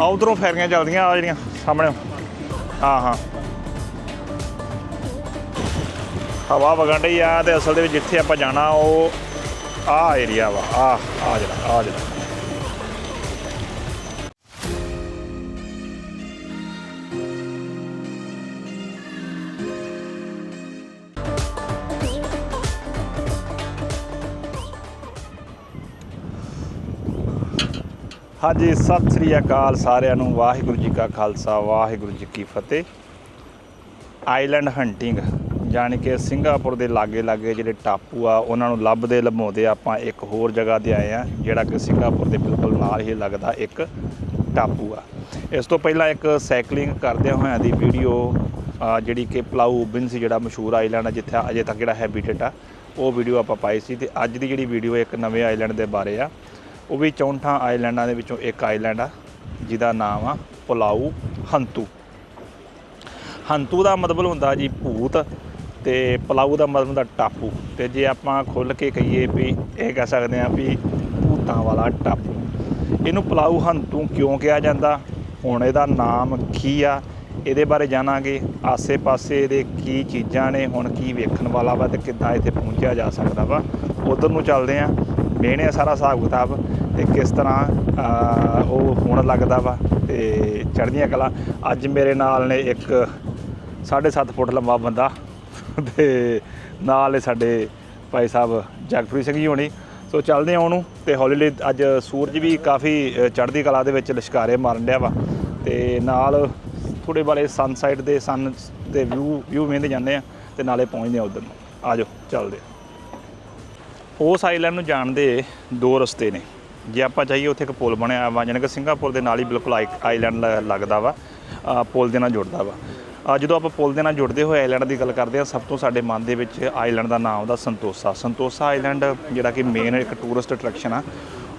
ਆ ਉਧਰੋਂ ਫੈਰੀਆਂ ਚੱਲਦੀਆਂ ਆ ਜਿਹੜੀਆਂ ਸਾਹਮਣੇ। ਹਾਂ ਹਾਂ। ਹਵਾ ਵਗਣ ਡਈ ਆ ਤੇ ਅਸਲ ਦੇ ਵਿੱਚ ਜਿੱਥੇ ਆਪਾਂ ਜਾਣਾ ਉਹ ਆ ਏਰੀਆ ਵਾ। ਆ ਆ ਜਿਹੜਾ ਆ ਜਿਹੜਾ। ਹਾਂਜੀ ਸਤਿ ਸ੍ਰੀ ਅਕਾਲ ਸਾਰਿਆਂ ਨੂੰ, ਵਾਹਿਗੁਰੂ ਜੀ ਕਾ ਖਾਲਸਾ, ਵਾਹਿਗੁਰੂ ਜੀ ਕੀ ਫਤਿਹ। ਆਈਲੈਂਡ ਹੰਟਿੰਗ ਜਾਣੀ ਕਿ ਸਿੰਗਾਪੁਰ ਦੇ ਲਾਗੇ ਲਾਗੇ ਜਿਹੜੇ ਟਾਪੂ ਆ, ਉਹਨਾਂ ਨੂੰ ਲੱਭਦੇ ਲਭਾਉਂਦੇ ਆਪਾਂ ਇੱਕ ਹੋਰ ਜਗ੍ਹਾ ਤੇ ਆਏ ਆ, ਜਿਹੜਾ ਕਿ ਸਿੰਗਾਪੁਰ ਦੇ ਬਿਲਕੁਲ ਨਾਲ ਹੀ ਲੱਗਦਾ ਇੱਕ ਟਾਪੂ ਆ। ਇਸ ਤੋਂ ਪਹਿਲਾਂ ਇੱਕ ਸਾਈਕਲਿੰਗ ਕਰਦਿਆਂ ਹੋਇਆਂ ਦੀ ਵੀਡੀਓ ਜਿਹੜੀ ਕਿ ਪਲਾਊ ਬਿਨ ਸੀ, ਜਿਹੜਾ ਮਸ਼ਹੂਰ ਆਈਲੈਂਡ ਆ, ਜਿੱਥੇ ਅਜੇ ਤੱਕ ਜਿਹੜਾ ਹੈਬਿਟੇਟ ਆ, ਉਹ ਵੀਡੀਓ ਆਪਾਂ ਪਾਈ ਸੀ ਤੇ ਅੱਜ ਦੀ ਜਿਹੜੀ ਵੀਡੀਓ ਇੱਕ ਨਵੇਂ ਆਈਲੈਂਡ ਦੇ ਬਾਰੇ ਆ। ਉਹ ਵੀ 64 ਆਈਲੈਂਡਾਂ ਦੇ ਵਿੱਚੋਂ ਇੱਕ ਆਈਲੈਂਡ ਆ, ਜਿਹਦਾ ਨਾਮ ਆ ਪਲਾਊ ਹੰਤੂ। ਹੰਤੂ ਦਾ ਮਤਲਬ ਹੁੰਦਾ ਜੀ ਭੂਤ ਤੇ ਪਲਾਊ ਦਾ ਮਤਲਬ ਹੁੰਦਾ ਟਾਪੂ। ਤੇ ਜੇ ਆਪਾਂ ਖੁੱਲ ਕੇ ਕਹੀਏ ਵੀ ਇਹ ਕਹਿ ਸਕਦੇ ਆ ਵੀ ਭੂਤਾਂ ਵਾਲਾ ਟਾਪੂ। ਇਹਨੂੰ ਪਲਾਊ ਹੰਤੂ ਕਿਉਂ ਕਿਹਾ ਜਾਂਦਾ? ਹੁਣ ਇਹਦਾ ਨਾਮ ਕੀ ਆ? ਇਹਦੇ ਬਾਰੇ ਜਾਣਾਂਗੇ। ਆਸੇ-ਪਾਸੇ ਦੇ ਕੀ ਚੀਜ਼ਾਂ ਨੇ, ਹੁਣ ਕੀ ਵੇਖਣ ਵਾਲਾ ਵਾ ਤੇ ਕਿੱਦਾਂ ਇੱਥੇ ਪਹੁੰਚਿਆ ਜਾ ਸਕਦਾ ਵਾ। ਉਧਰ ਨੂੰ ਚੱਲਦੇ ਆ। ਮੇਨੇ ਸਾਰਾ ਹਿਸਾਬ ਕਿਤਾਬ ਤੇ ਕਿਸ ਤਰ੍ਹਾਂ ਉਹ ਹੁਣ ਲੱਗਦਾ ਵਾ ਤੇ ਚੜ੍ਹਦੀਆਂ ਕਲਾ। ਅੱਜ ਮੇਰੇ ਨਾਲ ਨੇ ਇੱਕ 7.5 ਫੁੱਟ ਲੰਬਾ ਬੰਦਾ ਤੇ ਨਾਲ ਸਾਡੇ ਭਾਈ ਸਾਹਿਬ ਜਗਪ੍ਰੀਤ ਸਿੰਘ ਜੀ ਹੋਣੀ। ਸੋ ਚੱਲਦੇ ਆ ਉਹਨੂੰ ਤੇ ਹੌਲੀ ਹੌਲੀ ਅੱਜ ਸੂਰਜ ਵੀ ਕਾਫੀ ਚੜ੍ਹਦੀ ਕਲਾ ਦੇ ਵਿੱਚ ਲਿਸ਼ਕਾਰੇ ਮਾਰਨ ਡਿਆ ਵਾ। ਤੇ ਨਾਲ ਥੋੜੇ ਬਾਰੇ ਸਨਸਾਈਟ ਦੇ ਸਨ ਦੇ ਵਿਊ ਵਿਊ ਵੇਂਦੇ ਜਾਂਦੇ ਆ ਤੇ ਨਾਲੇ ਪਹੁੰਚਦੇ ਆ ਉਧਰ ਨੂੰ। ਆਜੋ ਚੱਲਦੇ ਆ ਉਸ ਆਈਲੈਂਡ ਨੂੰ ਜਾਣ ਦੇ ਦੋ ਰਸਤੇ ਨੇ। ਜੇ ਆਪਾਂ ਚਾਹੀਏ ਉੱਥੇ ਇੱਕ ਪੁਲ ਬਣਿਆ ਵਾ, ਜਾਣੀ ਕਿ ਸਿੰਗਾਪੁਰ ਦੇ ਨਾਲ ਹੀ ਬਿਲਕੁਲ ਆਈ- ਆਈਲੈਂਡ ਲੱਗਦਾ ਵਾ ਪੁਲ ਦੇ ਨਾਲ ਜੁੜਦਾ ਵਾ। ਜਦੋਂ ਆਪਾਂ ਪੁਲ ਦੇ ਨਾਲ ਜੁੜਦੇ ਹੋਏ ਆਈਲੈਂਡ ਦੀ ਗੱਲ ਕਰਦੇ ਹਾਂ, ਸਭ ਤੋਂ ਸਾਡੇ ਮਨ ਦੇ ਵਿੱਚ ਆਈਲੈਂਡ ਦਾ ਨਾਮ ਆਉਂਦਾ ਸੰਤੋਸਾ। ਸੰਤੋਸਾ ਆਈਲੈਂਡ ਜਿਹੜਾ ਕਿ ਮੇਨ ਇੱਕ ਟੂਰਿਸਟ ਅਟਰੈਕਸ਼ਨ ਆ,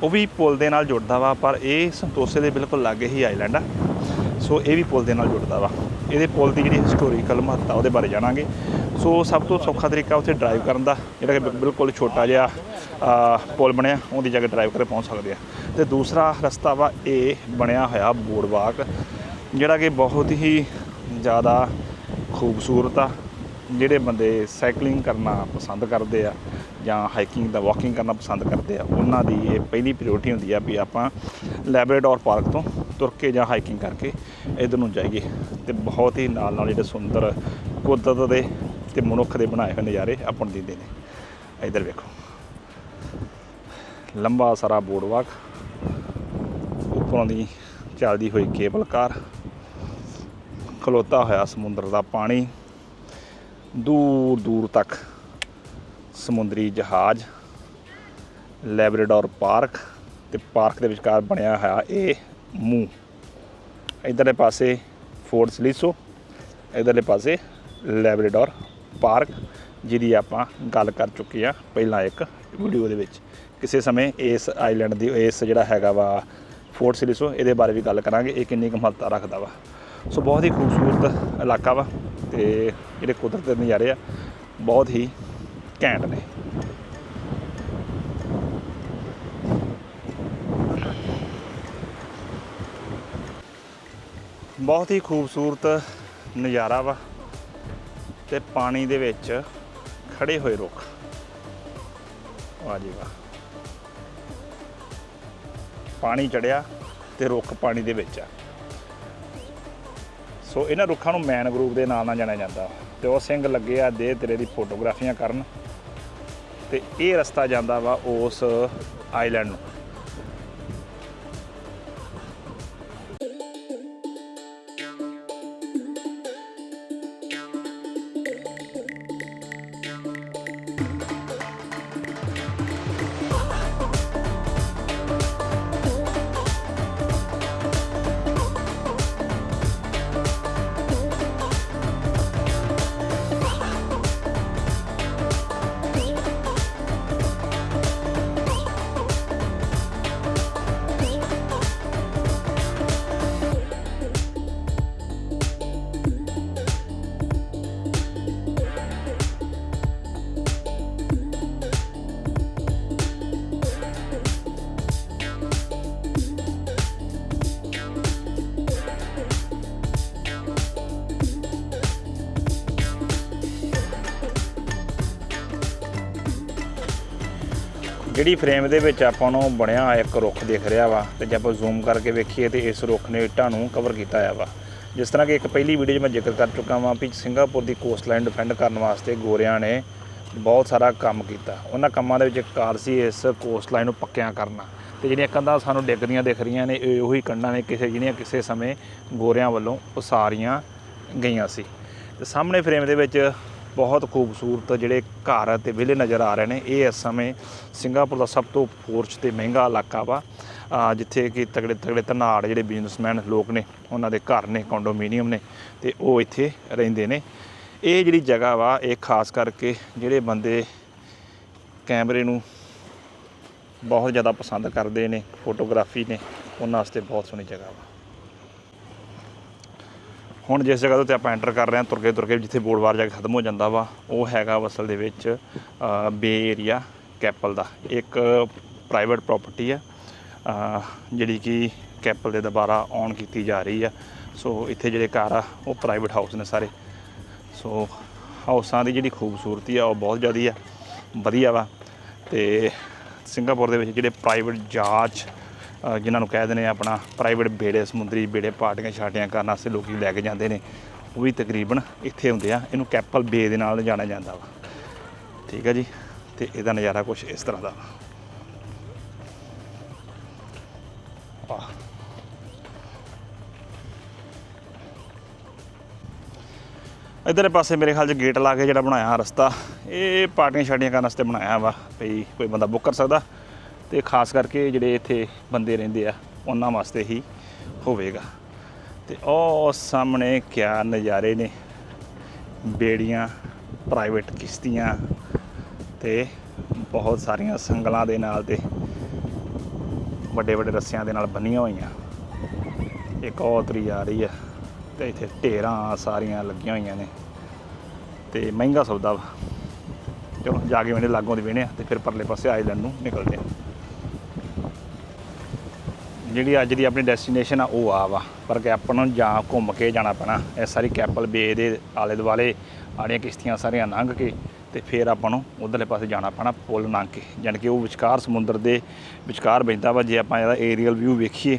ਉਹ ਵੀ ਪੁਲ ਦੇ ਨਾਲ ਜੁੜਦਾ ਵਾ, ਪਰ ਇਹ ਸੰਤੋਸੇ ਦੇ ਬਿਲਕੁਲ ਲਾਗੇ ਹੀ ਆਈਲੈਂਡ ਆ। ਸੋ ਇਹ ਵੀ ਪੁਲ ਦੇ ਨਾਲ ਜੁੜਦਾ ਵਾ। ਇਹਦੇ ਪੁਲ ਦੀ ਜਿਹੜੀ ਹਿਸਟੋਰੀਕਲ ਮਹੱਤਤਾ ਉਹਦੇ ਬਾਰੇ ਜਾਣਾਂਗੇ। ਸੋ ਸਭ ਤੋਂ ਸੌਖਾ ਤਰੀਕਾ ਉੱਥੇ ਡਰਾਈਵ ਕਰਨ ਦਾ, ਜਿਹੜਾ ਕਿ ਬਿਲਕੁਲ ਛੋਟਾ ਜਿਹਾ ਪੁਲ ਬਣਿਆ, ਉਹਦੀ ਜਗ੍ਹਾ ਡਰਾਈਵ ਕਰਕੇ ਪਹੁੰਚ ਸਕਦੇ ਆ। ਤੇ ਦੂਸਰਾ ਰਸਤਾ ਵਾ ਇਹ ਬਣਿਆ ਹੋਇਆ ਬੋਰਡਵਾਕ ਜਿਹੜਾ ਕਿ ਬਹੁਤ ਹੀ ਜ਼ਿਆਦਾ ਖੂਬਸੂਰਤ ਆ, ਜਿਹੜੇ ਬੰਦੇ ਸਾਈਕਲਿੰਗ ਕਰਨਾ ਪਸੰਦ ਕਰਦੇ ਆ। ਜਾਂ ਹਾਈਕਿੰਗ ਦਾ ਵਾਕਿੰਗ ਕਰਨਾ ਪਸੰਦ ਕਰਦੇ ਆ, ਉਹਨਾਂ ਦੀ ਇਹ ਪਹਿਲੀ ਪ੍ਰਾਇੋਰਟੀ ਹੁੰਦੀ ਆ ਵੀ ਆਪਾਂ ਲੈਬਰੇਡੋਰ ਪਾਰਕ ਤੋਂ ਤੁਰ ਕੇ ਜਾਂ ਹਾਈਕਿੰਗ ਕਰਕੇ ਇਧਰ ਨੂੰ ਜਾਈਏ ਤੇ ਬਹੁਤ ਹੀ ਨਾਲ ਨਾਲ ਜਿਹੜੇ ਸੁੰਦਰ ਕੁਦਰਤ ਦੇ ਤੇ ਮਨੁੱਖ ਦੇ ਬਣਾਏ ਹੋਏ ਨਜ਼ਾਰੇ ਆਪਾਂ ਨੂੰ ਦਿੰਦੇ ਨੇ। ਇਧਰ ਵੇਖੋ। ਲੰਬਾ ਸਾਰਾ ਬੋਰਡਵਾਕ ਉੱਪਰੋਂ ਦੀ ਚੱਲਦੀ ਹੋਈ ਕੇਬਲ ਕਾਰ ਖਲੋਤਾ ਹੋਇਆ ਸਮੁੰਦਰ ਦਾ ਪਾਣੀ ਦੂਰ ਦੂਰ ਤੱਕ ਸਮੁੰਦਰੀ ਜਹਾਜ਼, ਲੈਬਰੇਡੋਰ ਪਾਰਕ ਤੇ ਪਾਰਕ ਦੇ ਵਿਚਕਾਰ ਬਣਿਆ ਹੋਇਆ ਇਹ ਮੂੰਹ। ਇਧਰਲੇ ਪਾਸੇ ਫੋਰਟ ਸਲੀਸੋ, ਇਧਰਲੇ ਪਾਸੇ ਲੈਬਰੇਡੋਰ ਪਾਰਕ, ਜਿਹਦੀ ਆਪਾਂ ਗੱਲ ਕਰ ਚੁੱਕੇ ਆ ਪਹਿਲਾਂ ਇੱਕ ਵੀਡੀਓ ਦੇ ਵਿੱਚ। ਕਿਸੇ ਸਮੇਂ ਇਸ ਆਈਲੈਂਡ ਦੀ, ਇਸ ਜਿਹੜਾ ਹੈਗਾ ਵਾ ਫੋਰਟ ਸਿਲਿਸੋ, ਇਹਦੇ ਬਾਰੇ ਵੀ ਗੱਲ ਕਰਾਂਗੇ, ਇਹ ਕਿੰਨੀ ਕੁ ਮਹੱਤਤਾ ਰੱਖਦਾ ਵਾ। ਸੋ ਬਹੁਤ ਹੀ ਖੂਬਸੂਰਤ ਇਲਾਕਾ ਵਾ ਤੇ ਜਿਹੜੇ ਕੁਦਰਤ ਦੇ ਨਜ਼ਾਰੇ ਆ, ਬਹੁਤ ਹੀ ਘੈਂਟ ਨੇ ਬਹੁਤ ਹੀ ਖੂਬਸੂਰਤ ਨਜ਼ਾਰਾ ਵਾ ਤੇ ਪਾਣੀ ਦੇ ਵਿੱਚ ਖੜੇ ਹੋਏ ਰੁੱਖ। ਆ ਜੀ ਵਾ ਪਾਣੀ ਚੜਿਆ ਤੇ ਰੁੱਖ ਪਾਣੀ ਦੇ ਵਿੱਚ ਆ। ਸੋ ਇਹਨਾਂ ਰੁੱਖਾਂ ਨੂੰ ਮੈਨ ਗਰੂਪ ਦੇ ਨਾਂ ਨਾਲ ਜਾਣਿਆ ਜਾਂਦਾ। ਤੇ ਉਹ ਸਿੰਘ ਲੱਗੇ ਆ ਦੇ ਤੇਰੇ ਦੀ ਫੋਟੋਗ੍ਰਾਫੀਆਂ ਕਰਨ। ਤੇ ਇਹ ਰਸਤਾ ਜਾਂਦਾ ਵਾ ਉਸ ਆਈਲੈਂਡ ਨੂੰ। ਜਿਹੜੀ ਫਰੇਮ ਦੇ ਵਿੱਚ ਆਪਾਂ ਨੂੰ ਬਣਿਆ ਹੋਇਆ ਇੱਕ ਰੁੱਖ ਦਿਖ ਰਿਹਾ ਵਾ, ਤੇ ਜੇ ਆਪਾਂ ਜ਼ੂਮ ਕਰਕੇ ਵੇਖੀਏ ਤੇ ਇਸ ਰੁੱਖ ਨੇ ਇੱਟਾਂ ਨੂੰ ਕਵਰ ਕੀਤਾ ਹੋਇਆ ਵਾ। ਜਿਸ ਤਰ੍ਹਾਂ ਕਿ ਇੱਕ ਪਹਿਲੀ ਵੀਡੀਓ 'ਚ ਮੈਂ ਜ਼ਿਕਰ ਕਰ ਚੁੱਕਾ ਵਾਂ ਵੀ ਸਿੰਗਾਪੁਰ ਦੀ ਕੋਸਟਲਾਈਨ ਡਿਫੈਂਡ ਕਰਨ ਵਾਸਤੇ ਗੋਰਿਆਂ ਨੇ ਬਹੁਤ ਸਾਰਾ ਕੰਮ ਕੀਤਾ। ਉਹਨਾਂ ਕੰਮਾਂ ਦੇ ਵਿੱਚ ਇੱਕ ਕਾਰ ਸੀ ਇਸ ਕੋਸਟਲਾਈਨ ਨੂੰ ਪੱਕਿਆਂ ਕਰਨਾ। ਤੇ ਜਿਹੜੀਆਂ ਕੰਧਾਂ ਸਾਨੂੰ ਡਿੱਗਦੀਆਂ ਦਿਖ ਰਹੀਆਂ ਨੇ, ਇਹ ਉਹੀ ਕੰਧਾਂ ਨੇ ਕਿਸੇ ਜਿਹੜੀਆਂ ਕਿਸੇ ਸਮੇਂ ਗੋਰਿਆਂ ਵੱਲੋਂ ਉਸਾਰੀਆਂ ਗਈਆਂ ਸੀ। ਤੇ ਸਾਹਮਣੇ ਫਰੇਮ ਦੇ ਵਿੱਚ ਬਹੁਤ ਖੂਬਸੂਰਤ ਜਿਹੜੇ ਘਰ ਤੇ ਵਿਲੇ ਨਜ਼ਰ ਆ ਰਹੇ ਨੇ। ਇਹ ਇਸ ਸਮੇਂ ਸਿੰਗਾਪੁਰ ਦਾ ਸਭ ਤੋਂ ਫੋਰਚ ਤੇ ਮਹਿੰਗਾ ਇਲਾਕਾ ਵਾ ਜਿੱਥੇ ਕਿ ਤਗੜੇ ਤਗੜੇ ਧਨਾੜ ਜਿਹੜੇ ਬਿਜ਼ਨਸਮੈਨ ਲੋਕ ਨੇ, ਉਹਨਾਂ ਦੇ ਘਰ ਨੇ ਕੰਡੋਮੀਨੀਅਮ ਨੇ ਤੇ ਉਹ ਇੱਥੇ ਰਹਿੰਦੇ ਨੇ। ਇਹ ਜਿਹੜੀ ਜਗ੍ਹਾ ਵਾ, ਇਹ ਖਾਸ ਕਰਕੇ ਜਿਹੜੇ ਬੰਦੇ ਕੈਮਰੇ ਨੂੰ ਬਹੁਤ ਜ਼ਿਆਦਾ ਪਸੰਦ ਕਰਦੇ ਨੇ, ਫੋਟੋਗ੍ਰਾਫੀ ਨੇ, ਉਹਨਾਂ ਵਾਸਤੇ ਬਹੁਤ ਸੋਹਣੀ ਜਗ੍ਹਾ ਵਾ। ਹੁਣ ਜਿਸ ਜਗ੍ਹਾ ਦੇ ਉੱਤੇ ਆਪਾਂ ਐਂਟਰ ਕਰ ਰਹੇ ਹਾਂ, ਤੁਰਕੇ ਤੁਰਕੇ ਜਿੱਥੇ ਬੋਰਡਵਾਰ ਜਾ ਕੇ ਖਤਮ ਹੋ ਜਾਂਦਾ ਵਾ, ਉਹ ਹੈਗਾ ਅਸਲ ਦੇ ਵਿੱਚ ਬੇ ਏਰੀਆ ਕੈਪਲ ਦਾ। ਇੱਕ ਪ੍ਰਾਈਵੇਟ ਪ੍ਰਾਪਰਟੀ ਆ ਜਿਹੜੀ ਕਿ ਕੈਪਲ ਦੇ ਦੁਬਾਰਾ ਔਨ ਕੀਤੀ ਜਾ ਰਹੀ ਆ। ਸੋ ਇੱਥੇ ਜਿਹੜੇ ਘਰ ਆ, ਉਹ ਪ੍ਰਾਈਵੇਟ ਹਾਊਸ ਨੇ ਸਾਰੇ। ਸੋ ਹਾਊਸਾਂ ਦੀ ਜਿਹੜੀ ਖੂਬਸੂਰਤੀ ਆ, ਉਹ ਬਹੁਤ ਜ਼ਿਆਦੀ ਆ, ਵਧੀਆ ਵਾ। ਤੇ ਸਿੰਗਾਪੁਰ ਦੇ ਵਿੱਚ ਜਿਹੜੇ ਪ੍ਰਾਈਵੇਟ ਜਹਾਜ਼ ਜਿਨ੍ਹਾਂ ਨੂੰ ਕਹਿ ਦਿੰਦੇ ਆ ਆਪਣਾ ਪ੍ਰਾਈਵੇਟ ਬੇੜੇ ਸਮੁੰਦਰੀ ਬੇੜੇ ਪਾਰਟੀਆਂ ਛਾਟੀਆਂ ਕਰਨ ਵਾਸਤੇ ਲੋਕੀ ਲੈ ਕੇ ਜਾਂਦੇ ਨੇ। ਉਹ ਵੀ ਤਕਰੀਬਨ ਇੱਥੇ ਹੁੰਦੇ ਆ। ਇਹਨੂੰ ਕੈਪਲ ਬੇ ਦੇ ਨਾਲ ਜਾਣਿਆ ਜਾਂਦਾ ਵਾ। ਠੀਕ ਹੈ ਜੀ? ਤੇ ਇਹਦਾ ਨਜ਼ਾਰਾ ਕੁਝ ਇਸ ਤਰ੍ਹਾਂ ਦਾ। ਵਾ ਵਾਹ ਇਧਰਲੇ ਪਾਸੇ ਮੇਰੇ ਖਿਆਲ 'ਚ ਗੇਟ ਲਾ ਕੇ ਜਿਹੜਾ ਬਣਾਇਆ ਰਸਤਾ, ਇਹ ਪਾਰਟੀਆਂ ਛਾਟੀਆਂ ਕਰਨ ਵਾਸਤੇ ਬਣਾਇਆ ਵਾ। ਭਈ ਕੋਈ ਬੰਦਾ ਬੁੱਕ ਕਰ ਸਕਦਾ। ਤੇ ਖਾਸ ਕਰਕੇ ਜਿਹੜੇ ਇੱਥੇ ਬੰਦੇ ਰਹਿੰਦੇ ਆ, ਉਹਨਾਂ ਵਾਸਤੇ ਹੀ ਹੋਵੇਗਾ। ਤੇ ਉਹ ਸਾਹਮਣੇ ਕਿਆ ਨਜ਼ਾਰੇ ਨੇ। ਬੇੜੀਆਂ ਪ੍ਰਾਈਵੇਟ ਕਿਸ਼ਤੀਆਂ ਤੇ ਬਹੁਤ ਸਾਰੀਆਂ ਸੰਗਲਾਂ ਦੇ ਨਾਲ ਤੇ ਵੱਡੇ ਵੱਡੇ ਰੱਸਿਆਂ ਦੇ ਨਾਲ ਬੰਨੀਆਂ ਹੋਈਆਂ। ਇੱਕ ਔਤਰੀ ਆ ਰਹੀ ਆ ਤੇ ਇੱਥੇ ਢੇਰਾਂ ਸਾਰੀਆਂ ਲੱਗੀਆਂ ਹੋਈਆਂ ਨੇ। ਤੇ ਮਹਿੰਗਾ ਸੌਦਾ ਵਾ। ਚਲੋ, ਜਾ ਕੇ ਮੈਨੇ ਲਾਗੋਂ ਦੇ ਵੇਣੇ ਆ ਤੇ ਫਿਰ ਪਰਲੇ ਪਾਸੇ ਆਈਲੈਂਡ ਨੂੰ ਨਿਕਲਦੇ ਆ। ਜਿਹੜੀ ਅੱਜ ਦੀ ਆਪਣੀ ਡੈਸਟੀਨੇਸ਼ਨ ਆ, ਉਹ ਆ ਵਾ। ਪਰ ਕਿ ਆਪਾਂ ਨੂੰ ਜਾਂ ਘੁੰਮ ਕੇ ਜਾਣਾ ਪੈਣਾ। ਇਹ ਸਾਰੀ ਕੈਪਲ ਬੇ ਦੇ ਆਲੇ ਦੁਆਲੇ ਆੜੀਆਂ ਕਿਸ਼ਤੀਆਂ ਸਾਰੀਆਂ ਲੰਘ ਕੇ ਤੇ ਫਿਰ ਆਪਾਂ ਨੂੰ ਉਧਰਲੇ ਪਾਸੇ ਜਾਣਾ ਪੈਣਾ ਪੁਲ ਲੰਘ ਕੇ। ਯਾਨੀ ਕਿ ਉਹ ਵਿਚਕਾਰ ਸਮੁੰਦਰ ਦੇ ਵਿਚਕਾਰ ਬੈਠਦਾ ਵਾ, ਜੇ ਆਪਾਂ ਇਹਦਾ ਏਰੀਅਲ ਵਿਊ ਵੇਖੀਏ,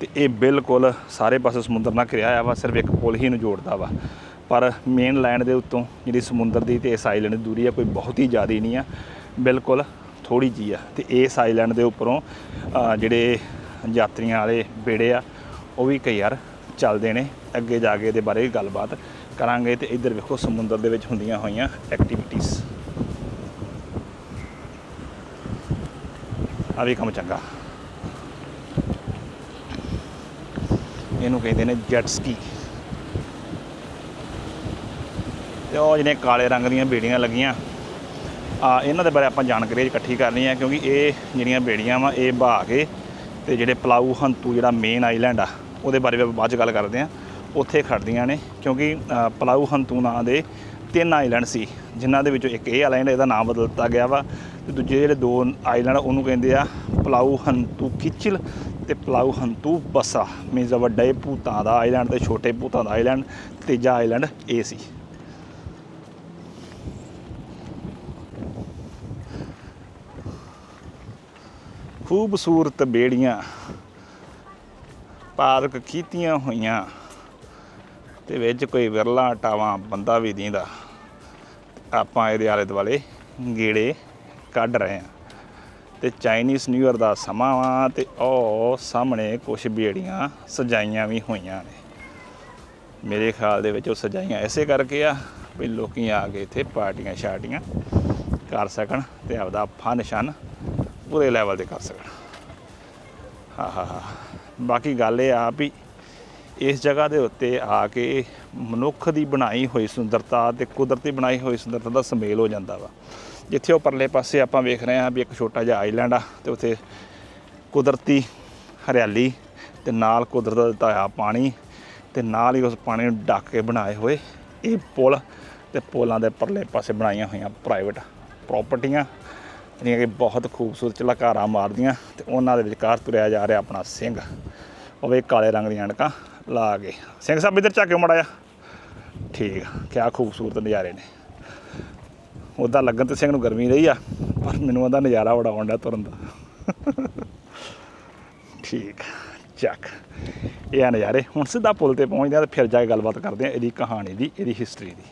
ਤੇ ਇਹ ਬਿਲਕੁਲ ਸਾਰੇ ਪਾਸੇ ਸਮੁੰਦਰ ਨਾਲ ਘਿਰਿਆ ਆ ਵਾ, ਸਿਰਫ ਇੱਕ ਪੁਲ ਹੀ ਨੂੰ ਜੋੜਦਾ ਵਾ। ਪਰ ਮੇਨ ਲੈਂਡ ਦੇ ਉੱਤੋਂ ਜਿਹੜੀ ਸਮੁੰਦਰ ਦੀ ਤੇ ਇਸ ਆਈਲੈਂਡ ਦੀ ਦੂਰੀ ਆ, ਕੋਈ ਬਹੁਤ ਹੀ ਜ਼ਿਆਦਾ ਨਹੀਂ ਆ। ਬਿਲਕੁਲ ਥੋੜੀ ਜੀ ਆ। ਤੇ ਇਸ ਆਈਲੈਂਡ ਦੇ ਉੱਪਰੋਂ ਜਿਹੜੇ ਯਾਤਰੀਆਂ ਵਾਲੇ ਬੇੜੇ ਆ, ਉਹ ਵੀ ਕਈ ਵਾਰ ਚੱਲਦੇ ਨੇ। ਅੱਗੇ ਜਾ ਕੇ ਇਹਦੇ ਬਾਰੇ ਵੀ ਗੱਲਬਾਤ ਕਰਾਂਗੇ ਤੇ ਇੱਧਰ ਵੇਖੋ ਸਮੁੰਦਰ ਦੇ ਵਿੱਚ ਹੁੰਦੀਆਂ ਹੋਈਆਂ ਐਕਟੀਵਿਟੀਜ਼ ਆ ਵੀ ਕੰਮ ਚੰਗਾ। ਇਹਨੂੰ ਕਹਿੰਦੇ ਨੇ ਜੈਟ ਸਕੀ ਤੇ ਉਹ ਜਿਹਨੇ ਕਾਲੇ ਰੰਗ ਦੀਆਂ ਬੇੜੀਆਂ ਲੱਗੀਆਂ ਆ ਇਹਨਾਂ ਦੇ ਬਾਰੇ ਆਪਾਂ ਜਾਣਕਾਰੀ ਇਕੱਠੀ ਕਰਨੀ ਹੈ ਕਿਉਂਕਿ ਇਹ ਜਿਹੜੀਆਂ ਬੇੜੀਆਂ ਵਾ, ਇਹ ਬਹਾ ਕੇ ਤੇ ਜਿਹੜੇ ਪਲਾਊ ਹੰਤੂ ਜਿਹੜਾ ਮੇਨ ਆਈਲੈਂਡ ਆ, ਉਹਦੇ ਬਾਰੇ ਵੀ ਆਪਾਂ ਬਾਅਦ ਚ ਗੱਲ ਕਰਦੇ ਆ ਉੱਥੇ ਖੜਦੀਆਂ ਨੇ, ਕਿਉਂਕਿ ਪਲਾਊ ਹੰਤੂ ਨਾਂ ਦੇ ਤਿੰਨ ਆਈਲੈਂਡ ਸੀ, ਜਿਨ੍ਹਾਂ ਦੇ ਵਿੱਚੋਂ ਇੱਕ ਇਹ ਆਈਲੈਂਡ ਇਹਦਾ ਨਾਮ ਬਦਲ ਦਿੱਤਾ ਗਿਆ ਵਾ। ਤੇ ਦੂਜੇ ਜਿਹੜੇ ਦੋ ਆਈਲੈਂਡ ਉਹਨੂੰ ਕਹਿੰਦੇ ਆ ਪਲਾਊ ਹੰਤੂ ਕਿਚਲ ਤੇ ਪਲਾਊ ਹੰਤੂ ਬਸਾ। ਮੀਨਸ ਵੱਡੇ ਭੂਤਾਂ ਦਾ ਆਈਲੈਂਡ ਤੇ ਛੋਟੇ ਭੂਤਾਂ ਦਾ ਆਈਲੈਂਡ ਤੀਜਾ ਆਈਲੈਂਡ ਇਹ ਸੀ। ਖੂਬਸੂਰਤ ਬੇੜੀਆਂ ਪਾਰਕ ਕੀਤੀਆਂ ਹੋਈਆਂ ਤੇ ਵਿੱਚ ਕੋਈ ਵਿਰਲਾ ਟਾਵਾਂ ਬੰਦਾ ਵੀ ਦੀਂਦਾ। ਆਪਾਂ ਇਹਦੇ ਆਲੇ ਦੁਆਲੇ ਗੇੜੇ ਕੱਢ ਰਹੇ ਹਾਂ। ਤੇ ਚਾਈਨੀਜ਼ ਨਿਊ ਇਅਰ ਦਾ ਸਮਾਂ ਵਾ ਤੇ ਉਹ ਸਾਹਮਣੇ ਕੁਝ ਬੇੜੀਆਂ ਸਜਾਈਆਂ ਵੀ ਹੋਈਆਂ ਨੇ। ਮੇਰੇ ਖਿਆਲ ਦੇ ਵਿੱਚ ਉਹ ਸਜਾਈਆਂ ਐਸੇ ਕਰਕੇ ਆ ਵੀ ਲੋਕੀ ਆ ਕੇ ਇੱਥੇ ਪਾਰਟੀਆਂ ਸ਼ਾਰਟੀਆਂ ਕਰ ਸਕਣ ਤੇ ਆਪਦਾ ਫਨ ਸ਼ਨ ਪੂਰੇ ਲੈਵਲ ਤੇ ਕਰ ਸਕਣ। ਹਾਂ ਹਾਂ ਹਾਂ ਬਾਕੀ ਗੱਲ ਇਹ ਆ ਵੀ ਇਸ ਜਗ੍ਹਾ ਦੇ ਉੱਤੇ ਆ ਕੇ ਮਨੁੱਖ ਦੀ ਬਣਾਈ ਹੋਈ ਸੁੰਦਰਤਾ ਤੇ ਕੁਦਰਤੀ ਬਣਾਈ ਹੋਈ ਸੁੰਦਰਤਾ ਦਾ ਸਮੇਲ ਹੋ ਜਾਂਦਾ ਵਾ। ਜਿੱਥੇ ਉਹ ਪਰਲੇ ਪਾਸੇ ਆਪਾਂ ਵੇਖ ਰਹੇ ਹਾਂ ਵੀ ਇੱਕ ਛੋਟਾ ਜਿਹਾ ਆਈਲੈਂਡ ਆ ਤੇ ਉੱਥੇ ਕੁਦਰਤੀ ਹਰਿਆਲੀ ਤੇ ਨਾਲ ਕੁਦਰਤ ਦਾ ਦਿੱਤਾ ਹੋਇਆ ਪਾਣੀ ਤੇ ਨਾਲ ਹੀ ਉਸ ਪਾਣੀ ਨੂੰ ਡੱਕ ਕੇ ਬਣਾਏ ਹੋਏ ਇਹ ਪੁਲ ਤੇ ਪੁਲਾਂ ਦੇ ਪਰਲੇ ਪਾਸੇ ਬਣਾਈਆਂ ਹੋਈਆਂ ਪ੍ਰਾਈਵੇਟ ਪ੍ਰਾਪਰਟੀਆਂ ਜਿਹੜੀਆਂ ਕਿ ਬਹੁਤ ਖੂਬਸੂਰਤ ਝਲਕਾਰਾਂ ਮਾਰਦੀਆਂ ਤੇ ਉਹਨਾਂ ਦੇ ਵਿਚਕਾਰ ਤੁਰਿਆ ਜਾ ਰਿਹਾ ਆਪਣਾ ਸਿੰਘ। ਉਹ ਵੀ ਕਾਲੇ ਰੰਗ ਦੀਆਂ ਅਣਕਾਂ ਲਾ ਕੇ। ਸਿੰਘ ਸਾਹਿਬ, ਇੱਧਰ ਝਾਕਿਓ ਮੜਾ ਜਾ ਠੀਕ ਆ, ਕਿਆ ਖੂਬਸੂਰਤ ਨਜ਼ਾਰੇ ਨੇ। ਉੱਦਾਂ ਲੱਗਣ ਤੇ ਸਿੰਘ ਨੂੰ ਗਰਮੀ ਰਹੀ ਆ, ਪਰ ਮੈਨੂੰ ਉਹਦਾ ਨਜ਼ਾਰਾ ਬੜਾ ਆਉਂਦਾ ਤੁਰਨ ਦਾ। ਠੀਕ ਚੱਕ। ਇਹ ਆ ਨਜ਼ਾਰੇ। ਹੁਣ ਸਿੱਧਾ ਪੁਲ ਤੇ ਪਹੁੰਚਦੇ ਆ ਤੇ ਫਿਰ ਜਾ ਕੇ ਗੱਲਬਾਤ ਕਰਦੇ ਆ ਇਹਦੀ ਕਹਾਣੀ ਦੀ, ਇਹਦੀ ਹਿਸਟਰੀ ਦੀ।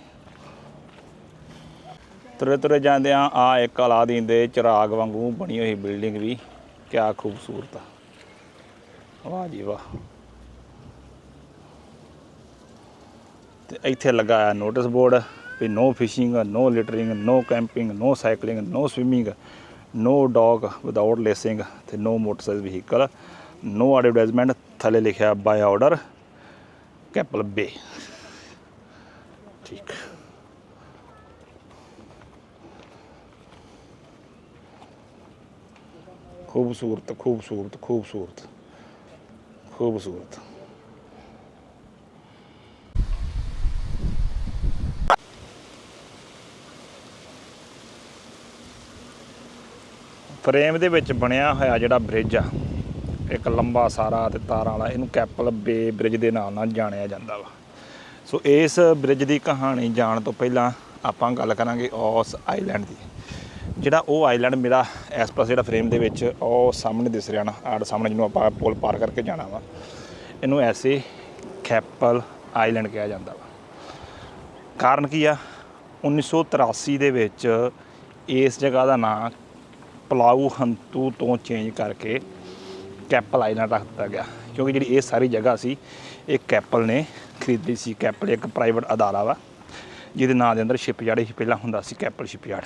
ਤੁਰੇ ਤੁਰੇ ਜਾਂਦੇ ਆ ਆ ਇੱਕ ਅਲਾਦੀਨ ਦੇ ਚਿਰਾਗ ਵਾਂਗੂ ਬਣੀ ਹੋਈ ਬਿਲਡਿੰਗ ਵੀ, ਕਿਆ ਖੂਬਸੂਰਤ ਆ। ਵਾਹ ਜੀ ਵਾਹ। ਤੇ ਇੱਥੇ ਲੱਗਾ ਆ ਨੋਟਿਸ ਬੋਰਡ ਵੀ no fishing no littering no camping no cycling no swimming no dog without leashing ਤੇ no motorcycle vehicle no advertisement ਥੱਲੇ ਲਿਖਿਆ ਬਾਈ ਆਰਡਰ ਕੈਪਲ ਬੇ ਠੀਕ। ਖੂਬਸੂਰਤ ਖੂਬਸੂਰਤ ਖੂਬਸੂਰਤ ਖੂਬਸੂਰਤ ਫਰੇਮ ਦੇ ਵਿੱਚ ਬਣਿਆ ਹੋਇਆ ਜਿਹੜਾ ਬ੍ਰਿਜ ਆ, ਇੱਕ ਲੰਬਾ ਸਾਰਾ ਤੇ ਤਾਰਾਂ ਵਾਲਾ, ਇਹਨੂੰ ਕੈਪਲ ਬੇ ਬ੍ਰਿਜ ਦੇ ਨਾਮ ਨਾਲ ਜਾਣਿਆ ਜਾਂਦਾ ਵਾ। ਸੋ ਇਸ ਬ੍ਰਿਜ ਦੀ ਕਹਾਣੀ ਜਾਣ ਤੋਂ ਪਹਿਲਾਂ ਆਪਾਂ ਗੱਲ ਕਰਾਂਗੇ ਔਸ ਆਈਲੈਂਡ ਦੀ। ਜਿਹੜਾ ਉਹ ਆਈਲੈਂਡ ਮੇਰਾ ਇਸ ਪਾਸੇ ਜਿਹੜਾ ਫਰੇਮ ਦੇ ਵਿੱਚ ਉਹ ਸਾਹਮਣੇ ਦਿਸ ਰਿਹਾ ਨਾ, ਆੜ ਸਾਹਮਣੇ ਜਿਹਨੂੰ ਆਪਾਂ ਪੁਲ ਪਾਰ ਕਰਕੇ ਜਾਣਾ ਵਾ। ਇਹਨੂੰ ਐਸੇ ਕੈਪਲ ਆਈਲੈਂਡ ਕਿਹਾ ਜਾਂਦਾ ਵਾ। ਕਾਰਨ ਕੀ ਆ? 1983 ਦੇ ਵਿੱਚ ਇਸ ਜਗ੍ਹਾ ਦਾ ਨਾਮ ਪਲਾਊ ਹੰਤੂ ਤੋਂ ਚੇਂਜ ਕਰਕੇ ਕੈਪਲ ਆਈਲੈਂਡ ਰੱਖ ਦਿੱਤਾ ਗਿਆ। ਕਿਉਂਕਿ ਜਿਹੜੀ ਇਹ ਸਾਰੀ ਜਗ੍ਹਾ ਸੀ, ਇਹ ਕੈਪਲ ਨੇ ਖਰੀਦੀ ਸੀ। ਕੈਪਲ ਇੱਕ ਪ੍ਰਾਈਵੇਟ ਅਦਾਰਾ ਵਾ, ਜਿਹਦੇ ਨਾਂ ਦੇ ਅੰਦਰ ਸ਼ਿਪਯਾਰਡ ਹੀ ਪਹਿਲਾਂ ਹੁੰਦਾ ਸੀ ਕੈਪਲ ਸ਼ਿਪਯਾਰਡ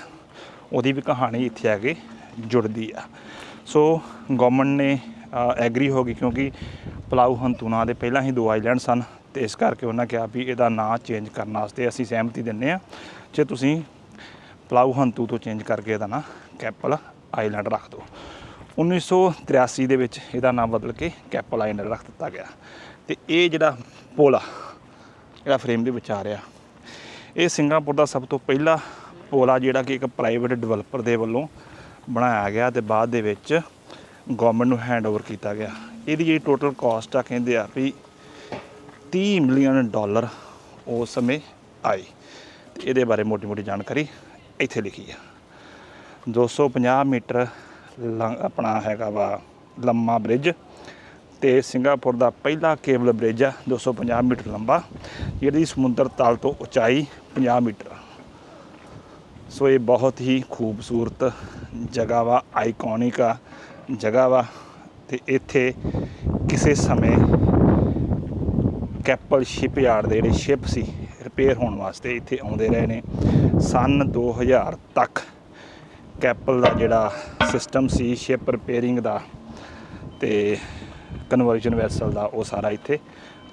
ਉਹਦੀ ਵੀ ਕਹਾਣੀ ਇੱਥੇ ਆ ਕੇ ਜੁੜਦੀ ਆ। ਸੋ ਗਵਰਨਮੈਂਟ ਨੇ ਐਗਰੀ ਹੋ ਗਈ ਕਿਉਂਕਿ ਪਲਾਊ ਹੰਤੂ ਨਾਂ ਦੇ ਪਹਿਲਾਂ ਹੀ ਦੋ ਆਈਲੈਂਡ ਸਨ ਤੇ ਇਸ ਕਰਕੇ ਉਹਨਾਂ ਕਿਹਾ ਵੀ ਇਹਦਾ ਨਾਂ ਚੇਂਜ ਕਰਨ ਵਾਸਤੇ ਅਸੀਂ ਸਹਿਮਤੀ ਦਿੰਨੇ ਆ ਜੇ ਤੁਸੀਂ ਪਲਾਊ ਹੰਤੂ ਤੋਂ ਚੇਂਜ ਕਰਕੇ ਇਹਦਾ ਨਾਂ ਕੈਪਲ ਆਈਲੈਂਡ ਰੱਖ ਦਿਓ। 1983 ਦੇ ਵਿੱਚ ਇਹਦਾ ਨਾਮ ਬਦਲ ਕੇ ਕੈਪਲ ਆਈਲੈਂਡ ਰੱਖ ਦਿੱਤਾ ਗਿਆ। ਤੇ ਇਹ ਜਿਹੜਾ ਪੁਲ ਜਿਹੜਾ ਫਰੇਮ ਦੇ ਵਿਚਾਰਿਆ ਇਹ ਸਿੰਗਾਪੁਰ ਦਾ ਸਭ ਤੋਂ ਪਹਿਲਾ ਪੁਲ ਜਿਹੜਾ ਕਿ ਇੱਕ ਪ੍ਰਾਈਵੇਟ ਡਿਵੈਲਪਰ ਦੇ ਵੱਲੋਂ ਬਣਾਇਆ ਗਿਆ ਤੇ ਬਾਅਦ ਦੇ ਵਿੱਚ ਗਵਰਨਮੈਂਟ ਨੂੰ ਹੈਂਡਓਵਰ ਕੀਤਾ ਗਿਆ। ਇਹਦੀ ਜਿਹੜੀ ਟੋਟਲ ਕਾਸਟ ਆ ਕਹਿੰਦੇ ਆ ਵੀ 30 ਮਿਲੀਅਨ ਡਾਲਰ ਉਸ ਸਮੇਂ ਆਈ। ਤੇ ਇਹਦੇ ਬਾਰੇ ਮੋਟੀ-ਮੋਟੀ ਜਾਣਕਾਰੀ ਇੱਥੇ ਲਿਖੀ ਆ। 250 ਮੀਟਰ ਲੰ- ਆਪਣਾ ਹੈਗਾ ਵਾ ਲੰਮਾ ਬ੍ਰਿਜ ਤੇ ਸਿੰਗਾਪੁਰ ਦਾ ਪਹਿਲਾ ਕੇਬਲ ਬ੍ਰਿਜ ਆ 250 ਮੀਟਰ ਲੰਬਾ। ਜਿਹਦੀ ਸਮੁੰਦਰ ਤਲ ਤੋਂ ਉਚਾਈ 50 ਮੀਟਰ। ਸੋ ਇਹ ਬਹੁਤ ਹੀ ਖੂਬਸੂਰਤ ਜਗ੍ਹਾ ਵਾ ਆਈਕੋਨਿਕ ਆ ਜਗ੍ਹਾ ਵਾ ਤੇ ਇੱਥੇ ਕਿਸੇ ਸਮੇਂ ਕੈਪਲ ਸ਼ਿਪਯਾਰਡ ਦੇ ਜਿਹੜੇ ਸ਼ਿਪ ਸੀ ਰਿਪੇਅਰ ਹੋਣ ਵਾਸਤੇ ਇੱਥੇ ਆਉਂਦੇ ਰਹੇ ਨੇ। ਸਨ 2000 ਤੱਕ ਕੈਪਲ ਦਾ ਜਿਹੜਾ ਸਿਸਟਮ ਸੀ ਸ਼ਿਪ ਰਿਪੇਅਰਿੰਗ ਦਾ ਤੇ ਕਨਵਰਜਨ ਵੈਸਲ ਦਾ, ਉਹ ਸਾਰਾ ਇੱਥੇ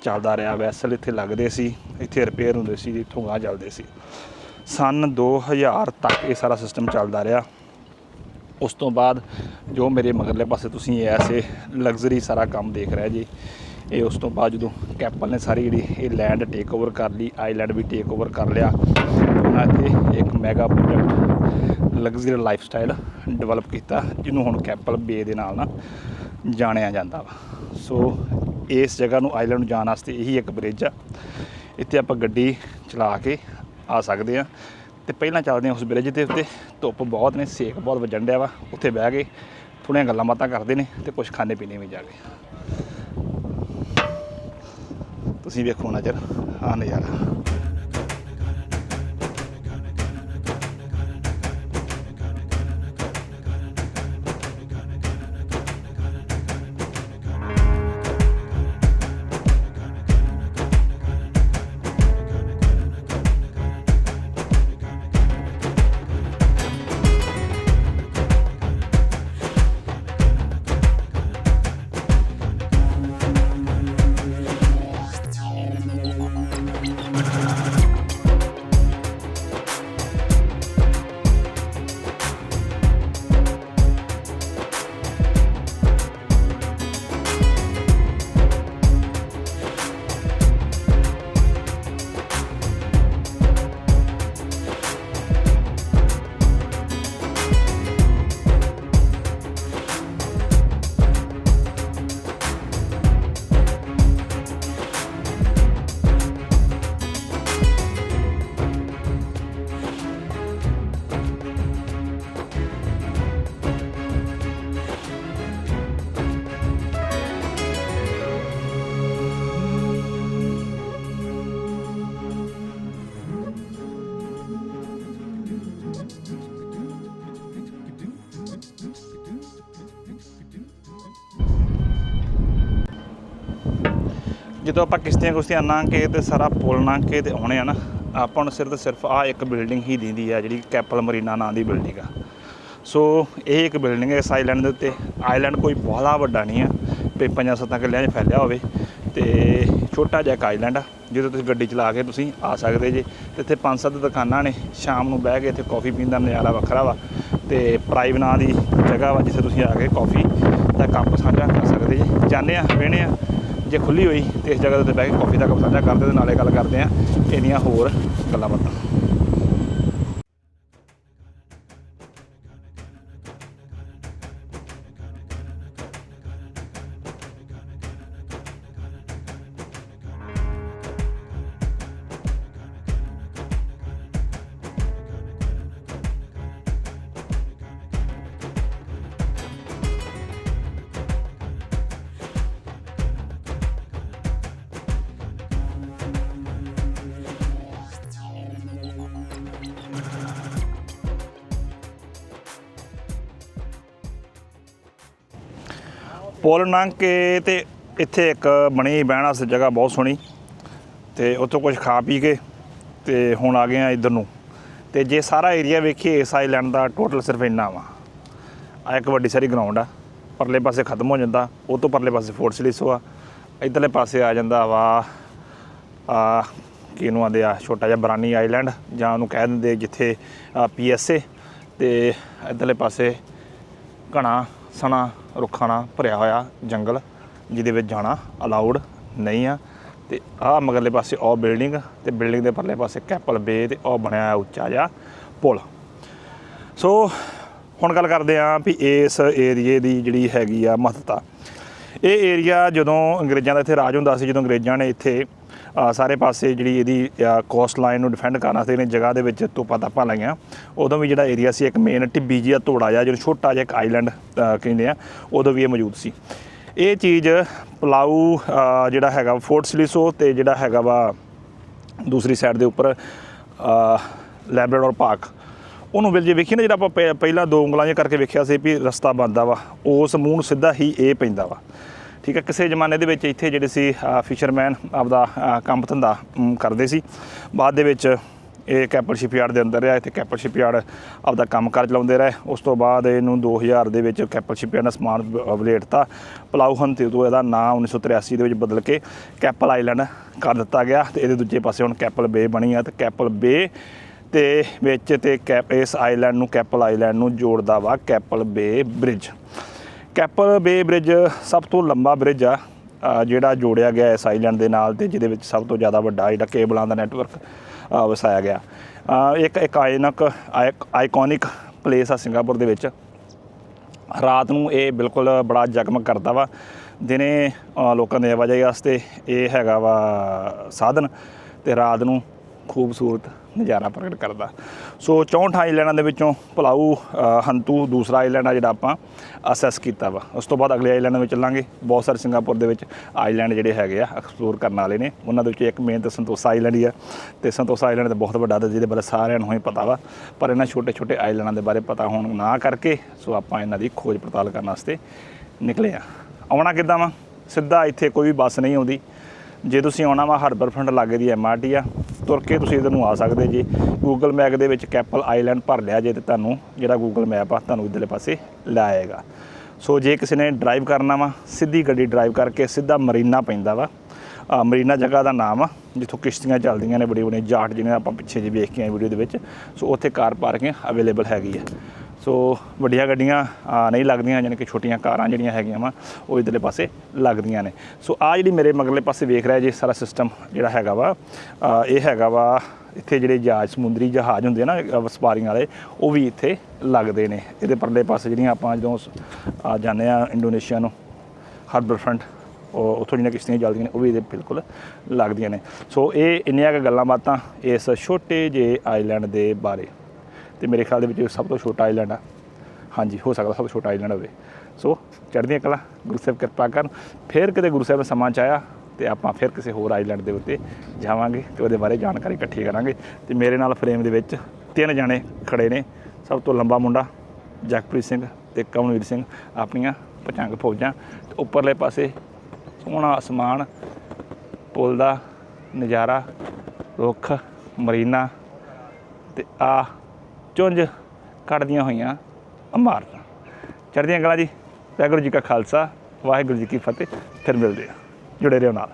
ਚੱਲਦਾ ਰਿਹਾ। ਵੈਸਲ ਇੱਥੇ ਲੱਗਦੇ ਸੀ, ਇੱਥੇ ਰਿਪੇਅਰ ਹੁੰਦੇ ਸੀ, ਇੱਥੋਂ ਗਾਂ ਚੱਲਦੇ ਸੀ। ਸਨ 2000 ਤੱਕ ਇਹ ਸਾਰਾ ਸਿਸਟਮ ਚੱਲਦਾ ਰਿਹਾ। ਉਸ ਤੋਂ ਬਾਅਦ ਜੋ ਮੇਰੇ ਮਗਰਲੇ ਪਾਸੇ ਤੁਸੀਂ ਐਸੇ ਲਗਜ਼ਰੀ ਸਾਰਾ ਕੰਮ ਦੇਖ ਰਹੇ ਜੀ, ਇਹ ਉਸ ਤੋਂ ਬਾਅਦ ਜਦੋਂ ਕੈਪਲ ਨੇ ਸਾਰੀ ਜਿਹੜੀ ਇਹ ਲੈਂਡ ਟੇਕ ਓਵਰ ਕਰ ਲਈ ਆਈਲੈਂਡ ਵੀ ਟੇਕ ਓਵਰ ਕਰ ਲਿਆ, ਉਹਨਾਂ ਇੱਥੇ ਇੱਕ mega project luxury lifestyle develop ਕੀਤਾ, ਜਿਹਨੂੰ ਹੁਣ ਕੈਪਲ ਬੇ ਦੇ ਨਾਲ ਨਾ ਜਾਣਿਆ ਜਾਂਦਾ ਵਾ। ਸੋ ਇਸ ਜਗ੍ਹਾ ਨੂੰ ਆਈਲੈਂਡ ਨੂੰ ਜਾਣ ਵਾਸਤੇ ਇਹੀ ਇੱਕ ਬ੍ਰਿਜ ਆ। ਇੱਥੇ ਆਪਾਂ ਗੱਡੀ ਚਲਾ ਕੇ ਆ ਸਕਦੇ ਆ। ਤੇ ਪਹਿਲਾਂ ਚੱਲਦੇ ਹਾਂ ਉਸ ਬ੍ਰਿਜ ਦੇ ਉੱਤੇ। ਧੁੱਪ ਬਹੁਤ ਨੇ, ਸੇਕ ਬਹੁਤ ਵੱਜਣ ਡਿਆ ਵਾ। ਉੱਥੇ ਬਹਿ ਕੇ ਥੋੜ੍ਹੀਆਂ ਗੱਲਾਂ ਬਾਤਾਂ ਕਰਦੇ ਨੇ ਤੇ ਕੁਝ ਖਾਣੇ ਪੀਣੇ ਵੀ ਜਾ ਕੇ। ਤੁਸੀਂ ਵੇਖੋ ਨਜ਼ਰ ਆ ਨਜ਼ਾਰਾ। ਜਦੋਂ ਆਪਾਂ ਕਿਸ਼ਤੀਆਂ ਕੁਸ਼ਤੀਆਂ ਲੰਘ ਕੇ ਤੇ ਸਾਰਾ ਪੁਲ ਲੰਘ ਕੇ ਤੇ ਆਉਣੇ ਆ ਨਾ, ਆਪਾਂ ਨੂੰ ਸਿਰਫ ਤੇ ਸਿਰਫ ਆ ਇੱਕ ਬਿਲਡਿੰਗ ਹੀ ਦਿੰਦੀ ਆ ਜਿਹੜੀ ਕੈਪਲ ਮਰੀਨਾ ਨਾਂ ਦੀ ਬਿਲਡਿੰਗ ਆ। ਸੋ ਇਹ ਇੱਕ ਬਿਲਡਿੰਗ ਹੈ ਇਸ ਆਈਲੈਂਡ ਦੇ ਉੱਤੇ। ਆਈਲੈਂਡ ਕੋਈ ਬਹੁਤਾ ਵੱਡਾ ਨਹੀਂ ਆ, ਵੀ ਪੰਜਾਂ ਸੱਤਾਂ ਕਿੱਲਿਆਂ 'ਚ ਫੈਲਿਆ ਹੋਵੇ। ਤੇ ਛੋਟਾ ਜਿਹਾ ਇੱਕ ਆਈਲੈਂਡ ਆ ਜਦੋਂ ਤੁਸੀਂ ਗੱਡੀ ਚਲਾ ਕੇ ਤੁਸੀਂ ਆ ਸਕਦੇ ਜੇ। ਤੇ ਇੱਥੇ ਪੰਜ ਸੱਤ ਦੁਕਾਨਾਂ ਨੇ, ਸ਼ਾਮ ਨੂੰ ਬਹਿ ਕੇ ਇੱਥੇ ਕਾਫੀ ਪੀਣ ਦਾ ਨਜ਼ਾਰਾ ਵੱਖਰਾ ਵਾ। ਤੇ ਪ੍ਰਾਈਵ ਨਾਂ ਦੀ ਜਗ੍ਹਾ ਵਾ ਜਿੱਥੇ ਤੁਸੀਂ ਆ ਕੇ ਕਾਫੀ ਦਾ ਕੱਪ ਸਾਂਝਾ ਕਰ ਸਕਦੇ ਜੇ। ਜਾਂਦੇ ਆ, ਵੇਹਣੇ ਆ। ਜੇ ਖੁੱਲੀ ਹੋਈ ਤੇ ਇਸ ਜਗ੍ਹਾ ਦੇ ਉੱਤੇ ਬਹਿ ਕੇ ਕਾਫੀ ਦਾ ਕੱਪ ਸਾਂਝਾ ਕਰਦੇ ਤੇ ਨਾਲੇ ਗੱਲ ਕਰਦੇ ਆ ਇਹਦੀਆਂ ਹੋਰ ਗੱਲਾਂ ਬਾਤਾਂ। ਪੁਲ ਲੰਘ ਕੇ ਤੇ ਇੱਥੇ ਇੱਕ ਬਣੀ ਬਹਿਣ ਵਾਸਤੇ ਜਗ੍ਹਾ ਬਹੁਤ ਸੋਹਣੀ ਤੇ ਉੱਥੋਂ ਕੁਝ ਖਾ ਪੀ ਕੇ ਤੇ ਹੁਣ ਆ ਗਏ ਆ ਇੱਧਰ ਨੂੰ। ਤੇ ਜੇ ਸਾਰਾ ਏਰੀਆ ਵੇਖੀਏ, ਇਸ ਆਈਲੈਂਡ ਦਾ ਟੋਟਲ ਸਿਰਫ ਇੰਨਾ ਵਾ। ਆ ਇੱਕ ਵੱਡੀ ਸਾਰੀ ਗਰਾਊਂਡ ਆ। ਪਰਲੇ ਪਾਸੇ ਖਤਮ ਹੋ ਜਾਂਦਾ। ਉਹ ਤੋਂ ਪਰਲੇ ਪਾਸੇ ਫੋਰਟ ਸਲਿਸੋ ਆ। ਇੱਧਰਲੇ ਪਾਸੇ ਆ ਜਾਂਦਾ ਵਾ, ਆ ਕਿਹਨੂੰ ਆਂਦੇ ਆ, ਛੋਟਾ ਜਿਹਾ ਬਰਾਨੀ ਆਈਲੈਂਡ ਜਾਂ ਉਹਨੂੰ ਕਹਿ ਦਿੰਦੇ ਜਿੱਥੇ ਪੀਐਸਏ ਤੇ ਇੱਧਰਲੇ ਪਾਸੇ ਘਣਾ। ਸਣਾ ਰੁੱਖਾਂ ਨਾਲ ਭਰਿਆ ਹੋਇਆ ਜੰਗਲ, ਜਿਹਦੇ ਵਿੱਚ ਜਾਣਾ ਅਲਾਉਡ ਨਹੀਂ ਆ। ਤੇ ਆਹ ਮਗਰਲੇ ਪਾਸੇ ਉਹ ਬਿਲਡਿੰਗ ਤੇ ਬਿਲਡਿੰਗ ਦੇ ਪਰਲੇ ਪਾਸੇ ਕੈਪਲ ਬੇ ਤੇ ਉਹ ਬਣਿਆ ਹੋਇਆ ਉੱਚਾ ਜਿਹਾ ਪੁਲ। ਸੋ ਹੁਣ ਗੱਲ ਕਰਦੇ ਆਂ ਵੀ ਇਸ ਏਰੀਏ ਦੀ ਜਿਹੜੀ ਹੈਗੀ ਆ ਮਹੱਤਤਾ। ਇਹ ਏਰੀਆ ਜਦੋਂ ਅੰਗਰੇਜ਼ਾਂ ਦਾ ਇੱਥੇ ਰਾਜ ਹੁੰਦਾ ਸੀ, ਜਦੋਂ ਅੰਗਰੇਜ਼ਾਂ ਨੇ ਇੱਥੇ ਸਾਰੇ ਪਾਸੇ ਜਿਹੜੀ ਇਹਦੀ ਕੋਸਟ ਲਾਈਨ ਨੂੰ ਡਿਫੈਂਡ ਕਰਨ ਵਾਸਤੇ ਇਹਨੇ ਜਗ੍ਹਾ ਦੇ ਵਿੱਚ ਤੋਪਾਂ ਤਾਪਾਂ ਲਾਈਆਂ। ਉਦੋਂ ਵੀ ਜਿਹੜਾ ਏਰੀਆ ਸੀ, ਇੱਕ ਮੇਨ ਟਿੱਬੀ ਜਿਹਾ ਧੋੜਾ ਜਿਹਾ, ਜਿਹੜਾ ਛੋਟਾ ਜਿਹਾ ਇੱਕ ਆਈਲੈਂਡ ਕਹਿੰਦੇ ਆ, ਉਦੋਂ ਵੀ ਇਹ ਮੌਜੂਦ ਸੀ। ਇਹ ਚੀਜ਼ ਪਲਾਊ ਜਿਹੜਾ ਹੈਗਾ ਫੋਰਟ ਸਲਿਸੋ ਤੇ ਜਿਹੜਾ ਹੈਗਾ ਵਾ ਦੂਸਰੀ ਸਾਈਡ ਦੇ ਉੱਪਰ ਲੈਬਰਾਡੋਰ ਪਾਰਕ। ਉਹਨੂੰ ਬਿਲ ਜੇ ਵੇਖੀ ਨਾ, ਜਿਹੜਾ ਆਪਾਂ ਪਹਿ- ਪਹਿਲਾਂ ਦੋ ਉਂਗਲਾਂ ਜਿਹਾ ਕਰਕੇ ਵੇਖਿਆ ਸੀ ਵੀ ਰਸਤਾ ਬੰਦਾ ਵਾ, ਉਸ ਮੂੰਹ ਨੂੰ ਸਿੱਧਾ ਹੀ ਇਹ ਪੈਂਦਾ ਵਾ। ਠੀਕ ਹੈ ਕਿਸੇ ਜ਼ਮਾਨੇ ਦੇ ਵਿੱਚ ਇੱਥੇ ਜਿਹੜੇ ਸੀ ਫਿਸ਼ਰਮੈਨ ਆਪਦਾ ਕੰਮ ਧੰਦਾ ਕਰਦੇ ਸੀ। ਬਾਅਦ ਦੇ ਵਿੱਚ ਇਹ ਕੈਪਲ ਸ਼ਿਪਯਾਰਡ ਦੇ ਅੰਦਰ ਰਿਹਾ, ਇੱਥੇ ਕੈਪਲ ਸ਼ਿਪਯਾਰਡ ਆਪਦਾ ਕੰਮ ਕਾਰ ਚਲਾਉਂਦੇ ਰਹੇ। ਉਸ ਤੋਂ ਬਾਅਦ ਇਹਨੂੰ 2000 ਦੇ ਵਿੱਚ ਕੈਪਲ ਸ਼ਿਪਯਾਰਡ ਨੇ ਸਮਾਨ ਵ- ਵਲੇਟਤਾ। ਪਲਾਊਹਨ ਤੇ ਉਦੋਂ ਇਹਦਾ ਨਾਮ 1983 ਦੇ ਵਿੱਚ ਬਦਲ ਕੇ ਕੈਪਲ ਆਈਲੈਂਡ ਕਰ ਦਿੱਤਾ ਗਿਆ ਤੇ ਇਹਦੇ ਦੂਜੇ ਪਾਸੇ ਹੁਣ ਕੈਪਲ ਬੇ ਬਣੀ ਆ ਤੇ ਕੈਪਲ ਬੇ ਤੇ ਵਿੱਚ ਤੇ ਕੈਪ ਇਸ ਆਈਲੈਂਡ ਨੂੰ ਕੈਪਲ ਆਈਲੈਂਡ ਨੂੰ ਜੋੜਦਾ ਵਾ ਕੈਪਲ ਬੇ ਬ੍ਰਿਜ ਕੈਪਲ ਬੇ ਬ੍ਰਿਜ ਸਭ ਤੋਂ ਲੰਬਾ ਬ੍ਰਿਜ ਆ ਜਿਹੜਾ ਜੋੜਿਆ ਗਿਆ ਇਸ ਆਈਲੈਂਡ ਦੇ ਨਾਲ ਤੇ ਜਿਹਦੇ ਵਿੱਚ ਸਭ ਤੋਂ ਜ਼ਿਆਦਾ ਵੱਡਾ ਜਿਹੜਾ ਕੇਬਲਾਂ ਦਾ ਨੈਟਵਰਕ ਵਸਾਇਆ ਗਿਆ। ਇੱਕ ਇੱਕ ਆਇਨਕ ਆਈਕੋਨਿਕ ਪਲੇਸ ਆ ਸਿੰਗਾਪੁਰ ਦੇ ਵਿੱਚ। ਰਾਤ ਨੂੰ ਇਹ ਬਿਲਕੁਲ ਬੜਾ ਜਗਮਗ ਕਰਦਾ ਵਾ। ਦਿਨੇ ਲੋਕਾਂ ਦੇ ਆਵਾਜਾਈ ਵਾਸਤੇ ਇਹ ਹੈਗਾ ਵਾ ਸਾਧਨ ਤੇ ਰਾਤ ਨੂੰ ਖੂਬਸੂਰਤ ਨਜ਼ਾਰਾ ਪ੍ਰਗਟ ਕਰਦਾ। ਸੋ 64 ਆਈਲੈਂਡਾਂ ਦੇ ਵਿੱਚੋਂ ਭਲਾਊ ਹੰਤੂ, ਦੂਸਰਾ ਆਈਲੈਂਡ ਆ ਜਿਹੜਾ ਆਪਾਂ ਅਸੈਸ ਕੀਤਾ ਵਾ। ਉਸ ਤੋਂ ਬਾਅਦ ਅਗਲੇ ਆਈਲੈਂਡ ਵਿੱਚ ਚੱਲਾਂਗੇ। ਬਹੁਤ ਸਾਰੇ ਸਿੰਗਾਪੁਰ ਦੇ ਵਿੱਚ ਆਈਲੈਂਡ ਜਿਹੜੇ ਹੈਗੇ ਆ ਐਕਸਪਲੋਰ ਕਰਨ ਵਾਲੇ ਨੇ। ਉਹਨਾਂ ਦੇ ਵਿੱਚ ਇੱਕ ਮੇਨ ਤਾਂ ਸੰਤੋਸਾ ਆਈਲੈਂਡ ਹੀ ਆ। ਤੇ ਸੰਤੋਸਾ ਆਈਲੈਂਡ ਤੇ ਬਹੁਤ ਵੱਡਾ ਜਿਹਦੇ ਬਾਰੇ ਸਾਰਿਆਂ ਨੂੰ ਹੀ ਪਤਾ ਵਾ। ਪਰ ਇਹਨਾਂ ਛੋਟੇ ਛੋਟੇ ਆਈਲੈਂਡਾਂ ਦੇ ਬਾਰੇ ਪਤਾ ਹੋਣ ਨਾ ਕਰਕੇ, ਸੋ ਆਪਾਂ ਇਹਨਾਂ ਦੀ ਖੋਜ ਪੜਤਾਲ ਕਰਨ ਵਾਸਤੇ ਨਿਕਲੇ ਆ। ਆਉਣਾ ਕਿੱਦਾਂ ਵਾ? ਸਿੱਧਾ ਇੱਥੇ ਕੋਈ ਵੀ ਬੱਸ ਨਹੀਂ ਆਉਂਦੀ। ਜੇ ਤੁਸੀਂ ਆਉਣਾ ਵਾ ਹਰਬਰਫਰੰਟ ਲਾਗੇ ਦੀ ਐਮਆਰਟੀ ਆ, ਤੁਰ ਕੇ ਤੁਸੀਂ ਇਧਰ ਨੂੰ ਆ ਸਕਦੇ ਜੀ। ਗੂਗਲ ਮੈਪ ਦੇ ਵਿੱਚ ਕੈਪਲ ਆਈਲੈਂਡ ਭਰ ਲਿਆ ਜੇ ਤੇ ਤੁਹਾਨੂੰ ਜਿਹੜਾ ਗੂਗਲ ਮੈਪ ਆ, ਤੁਹਾਨੂੰ ਇਧਰਲੇ ਪਾਸੇ ਲੈ ਆਏਗਾ। ਸੋ ਜੇ ਕਿਸੇ ਨੇ ਡਰਾਈਵ ਕਰਨਾ ਵਾ, ਸਿੱਧੀ ਗੱਡੀ ਡਰਾਈਵ ਕਰਕੇ ਸਿੱਧਾ ਮਰੀਨਾ ਪੈਂਦਾ ਵਾ। ਮਰੀਨਾ ਜਗ੍ਹਾ ਦਾ ਨਾਮ ਆ, ਜਿੱਥੋਂ ਕਿਸ਼ਤੀਆਂ ਚੱਲਦੀਆਂ ਨੇ ਬੜੀ ਬੜੀ ਜਾਟ ਜਿਹਨੇ ਆਪਾਂ ਪਿੱਛੇ ਜੇ ਵੇਖ ਕੇ ਆਏ ਵੀਡੀਓ ਦੇ ਵਿੱਚ। ਸੋ ਉੱਥੇ ਕਾਰ ਪਾਰਕਿੰਗ ਅਵੇਲੇਬਲ ਹੈਗੀ ਆ। ਸੋ ਵੱਡੀਆਂ ਗੱਡੀਆਂ ਨਹੀਂ ਲੱਗਦੀਆਂ ਯਾਨੀ ਕਿ ਛੋਟੀਆਂ ਕਾਰਾਂ ਜਿਹੜੀਆਂ ਹੈਗੀਆਂ ਵਾ ਉਹ ਇਧਰਲੇ ਪਾਸੇ ਲੱਗਦੀਆਂ ਨੇ। ਸੋ ਆ ਜਿਹੜੀ ਮੇਰੇ ਮਗਰਲੇ ਪਾਸੇ ਵੇਖ ਰਿਹਾ ਜੀ ਸਾਰਾ ਸਿਸਟਮ ਜਿਹੜਾ ਹੈਗਾ ਵਾ ਇਹ ਹੈਗਾ ਵਾ ਇੱਥੇ ਜਿਹੜੇ ਜਹਾਜ਼ ਸਮੁੰਦਰੀ ਜਹਾਜ਼ ਹੁੰਦੇ ਆ ਨਾ ਅ, ਵਾਲੇ ਉਹ ਵੀ ਇੱਥੇ ਲੱਗਦੇ ਨੇ। ਇਹਦੇ ਪਰਲੇ ਪਾਸੇ ਜਿਹੜੀਆਂ ਆਪਾਂ ਜਦੋਂ ਆ ਜਾਂਦੇ ਆ ਇੰਡੋਨੇਸ਼ੀਆ ਨੂੰ ਹਾਰਬਰ ਫਰੰਟ ਉਹ ਉੱਥੋਂ ਜਿਹੜੀਆਂ ਕਿਸ਼ਤੀਆਂ ਚੱਲਦੀਆਂ ਨੇ ਉਹ ਵੀ ਇਹਦੇ ਬਿਲਕੁਲ ਲੱਗਦੀਆਂ ਨੇ। ਸੋ ਇਹ ਇੰਨੀਆਂ ਕੁ ਗੱਲਾਂ ਬਾਤਾਂ ਇਸ ਛੋਟੇ ਜਿਹੇ ਆਈਲੈਂਡ ਦੇ ਬਾਰੇ। ਤੇ ਮੇਰੇ ਖਿਆਲ ਦੇ ਵਿੱਚ ਇਹ ਸਭ ਤੋਂ ਛੋਟਾ ਆਈਲੈਂਡ ਆ। ਹਾਂਜੀ, ਹੋ ਸਕਦਾ ਸਭ ਤੋਂ ਛੋਟਾ ਆਈਲੈਂਡ ਹੋਵੇ। ਸੋ ਚੜ੍ਹਦੀਆਂ ਕਲਾ, ਗੁਰੂ ਸਾਹਿਬ ਕਿਰਪਾ ਕਰਨ। ਫਿਰ ਕਿਤੇ ਗੁਰੂ ਸਾਹਿਬ ਨੇ ਸਮਾਂ ਚਾਇਆ ਤੇ ਆਪਾਂ ਫਿਰ ਕਿਸੇ ਹੋਰ ਆਈਲੈਂਡ ਦੇ ਉੱਤੇ ਜਾਵਾਂਗੇ ਤੇ ਉਹਦੇ ਬਾਰੇ ਜਾਣਕਾਰੀ ਇਕੱਠੀ ਕਰਾਂਗੇ। ਤੇ ਮੇਰੇ ਨਾਲ ਫਰੇਮ ਦੇ ਵਿੱਚ ਤਿੰਨ ਜਾਣੇ ਖੜੇ ਨੇ। ਸਭ ਤੋਂ ਲੰਬਾ ਮੁੰਡਾ, ਜਗਪ੍ਰੀਤ ਸਿੰਘ ਤੇ ਕਮਲਵੀਰ ਸਿੰਘ, ਆਪਣੀਆਂ ਪਚੰਗ ਫੌਜਾਂ। ਤੇ ਉੱਪਰਲੇ ਪਾਸੇ ਸੋਹਣਾ ਅਸਮਾਨ, ਪੁਲ ਦਾ ਨਜ਼ਾਰਾ, ਰੁੱਖ, ਮਰੀਨਾ ਤੇ ਆ ਚੁੰਝ ਕੱਢਦੀਆਂ ਹੋਈਆਂ ਇਮਾਰਤਾਂ। ਚੜ੍ਹਦੀਆਂ ਕਲਾ ਜੀ, ਵਾਹਿਗੁਰੂ ਜੀ ਕਾ ਖਾਲਸਾ, ਵਾਹਿਗੁਰੂ ਜੀ ਕੀ ਫਤਿਹ, ਫਿਰ ਮਿਲਦੇ ਆ ਜੁੜੇ ਰਹੋ ਨਾਲ।